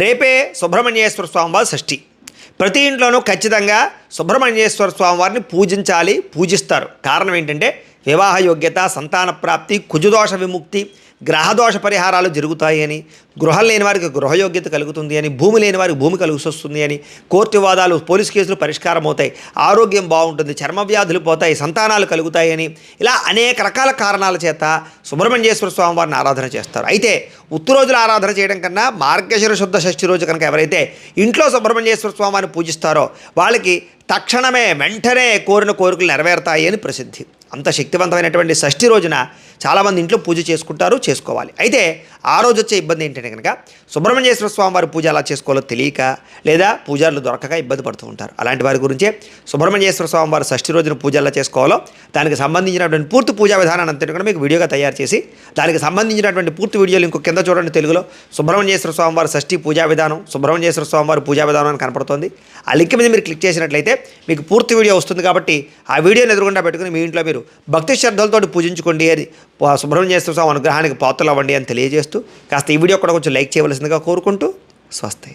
రేపే సుబ్రహ్మణ్యేశ్వర స్వామివారి షష్ఠి. ప్రతి ఇంట్లోనూ ఖచ్చితంగా సుబ్రహ్మణ్యేశ్వర స్వామివారిని పూజించాలి పూజిస్తారు. కారణం ఏంటంటే వివాహ యోగ్యత సంతాన ప్రాప్తి కుజుదోష విముక్తి గ్రహదోష పరిహారాలు జరుగుతాయి అని గృహం లేని వారికి గృహయోగ్యత కలుగుతుంది అని భూమి లేని వారికి భూమి కలిసి వస్తుంది అని కోర్టు వాదాలు పోలీస్ కేసులు పరిష్కారం అవుతాయి ఆరోగ్యం బాగుంటుంది చర్మ వ్యాధులు పోతాయి సంతానాలు కలుగుతాయి అని ఇలా అనేక రకాల కారణాల చేత సుబ్రహ్మణ్యేశ్వర స్వామి వారిని ఆరాధన చేస్తారు. అయితే ఉత్తరోజులు ఆరాధన చేయడం కన్నా మార్గశిర శుద్ధ షష్ఠి రోజు కనుక ఎవరైతే ఇంట్లో సుబ్రహ్మణ్యేశ్వర స్వామిని పూజిస్తారో వాళ్ళకి తక్షణమే వెంటనే కోరిన కోరికలు నెరవేరుతాయి అని ప్రసిద్ధి. అంత శక్తివంతమైనటువంటి షష్ఠి రోజున చాలామంది ఇంట్లో పూజ చేసుకుంటారు చేసుకోవాలి. అయితే ఆ రోజు వచ్చే ఇబ్బంది ఏంటంటే కనుక సుబ్రహ్మణ్యేశ్వర స్వామి వారి పూజ ఎలా చేసుకోవాలో తెలియక లేదా పూజారులు దొరకక ఇబ్బంది పడుతూ ఉంటారు. అలాంటి వారి గురించే సుబ్రహ్మణ్యేశ్వర స్వామివారి షష్ఠి రోజున పూజ ఎలా చేసుకోవాలో దానికి సంబంధించినటువంటి పూర్తి పూజా విధానాన్ని అంతా కూడా మీకు వీడియోగా తయారు చేసి దానికి సంబంధించినటువంటి పూర్తి వీడియోలు ఇంకో కింద చూడండి తెలుగులో. సుబ్రహ్మణ్యేశ్వర స్వామి వారి షష్ఠి పూజా విధానం సుబ్రహ్మణ్యేశ్వర స్వామి వారి పూజా విధానం అని కనపడుతుంది. ఆ లింక్ మీద మీరు క్లిక్ చేసినట్లయితే మీకు పూర్తి వీడియో వస్తుంది కాబట్టి ఆ వీడియోని ఎదురుగుండా పెట్టుకుని మీ ఇంట్లో మీరు భక్తి శ్రద్ధలతో పూజించుకోండి అని సుబ్రహ్మణ్యేశ్వర స్వామి అనుగ్రహానికి పాత్రలు అవ్వండి అని తెలియజేస్తూ కాస్త ఈ వీడియో కూడా కొంచెం లైక్ చేయవలసిందిగా కోరుకుంటూ స్వస్తి.